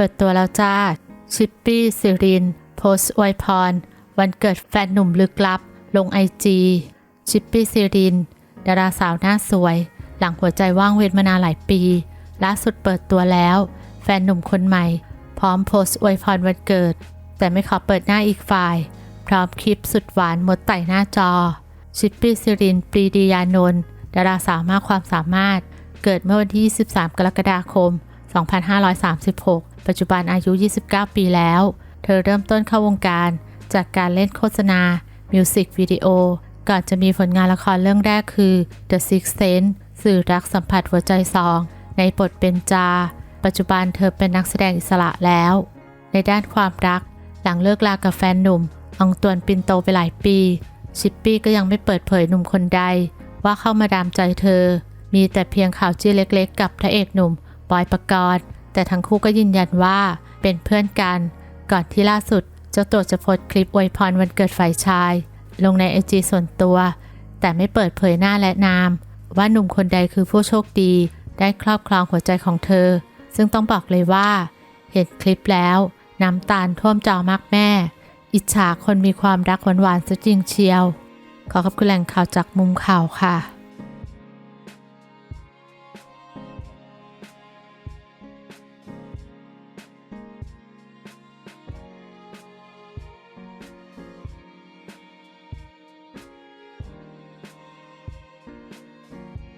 ปิดตัวแล้วจ้า ชิปปี้ซิริน โพสต์อวยพร วันเกิดแฟนหนุ่มลึกลับ ลงไอจีชิปปี้ซิริน ดาราสาวหน้าสวย หลังหัวใจว่างเว้นมานานหลายปี ล่าสุดเปิดตัวแล้ว แฟนหนุ่มคนใหม่ พร้อมโพสต์อวยพรวันเกิด แต่ไม่ขอเปิดหน้าอีกฝ่าย พร้อมคลิปสุดหวานหมดไต่หน้าจอ ชิปปี้ซิริน ปรีดียานนท์ดาราสาวมากความสามารถ เกิดเมื่อวันที่ 23 กรกฎาคม 2536 ปัจจุบันอายุ 29 ปีแล้ว เธอเริ่มต้นเข้าวงการ จากการเล่นโฆษณา มิวสิกวิดีโอ ก่อนจะมีผลงานละครเรื่องแรกคือ The Sixth Sense สื่อรักสัมผัสหัวใจสอง ในบทเป็นจา ปัจจุบันเธอเป็นนักแสดงอิสระแล้ว ในด้านความรัก หลังเลิกลากับแฟนหนุ่มอองตวนปินโตไปหลายปี ชิปปี้ก็ยังไม่เปิดเผยหนุ่มคนใด ว่าเข้ามาดามใจเธอ มีแต่เพียงข่าวจี้เล็กๆ กับพระเอกหนุ่มบอยปกรณ์ แต่ทั้งคู่ก็ยืนยันว่าเป็นเพื่อนกัน ก่อนที่ล่าสุดเจ้าตัวจะโพสต์คลิปอวยพรวันเกิดฝ่ายชาย ลงในไอจีส่วนตัว แต่ไม่เปิดเผยหน้าและนาม ว่าหนุ่มคนใดคือผู้โชคดี ได้ครอบครองหัวใจของเธอ ซึ่งต้องบอกเลยว่า เห็นคลิปแล้ว น้ำตาลท่วมจอมากแม่ อิจฉาคนมีความรักหวานๆซะจริงเชียว ขอขอบคุณแหล่งข่าวจากมุมข่าวค่ะ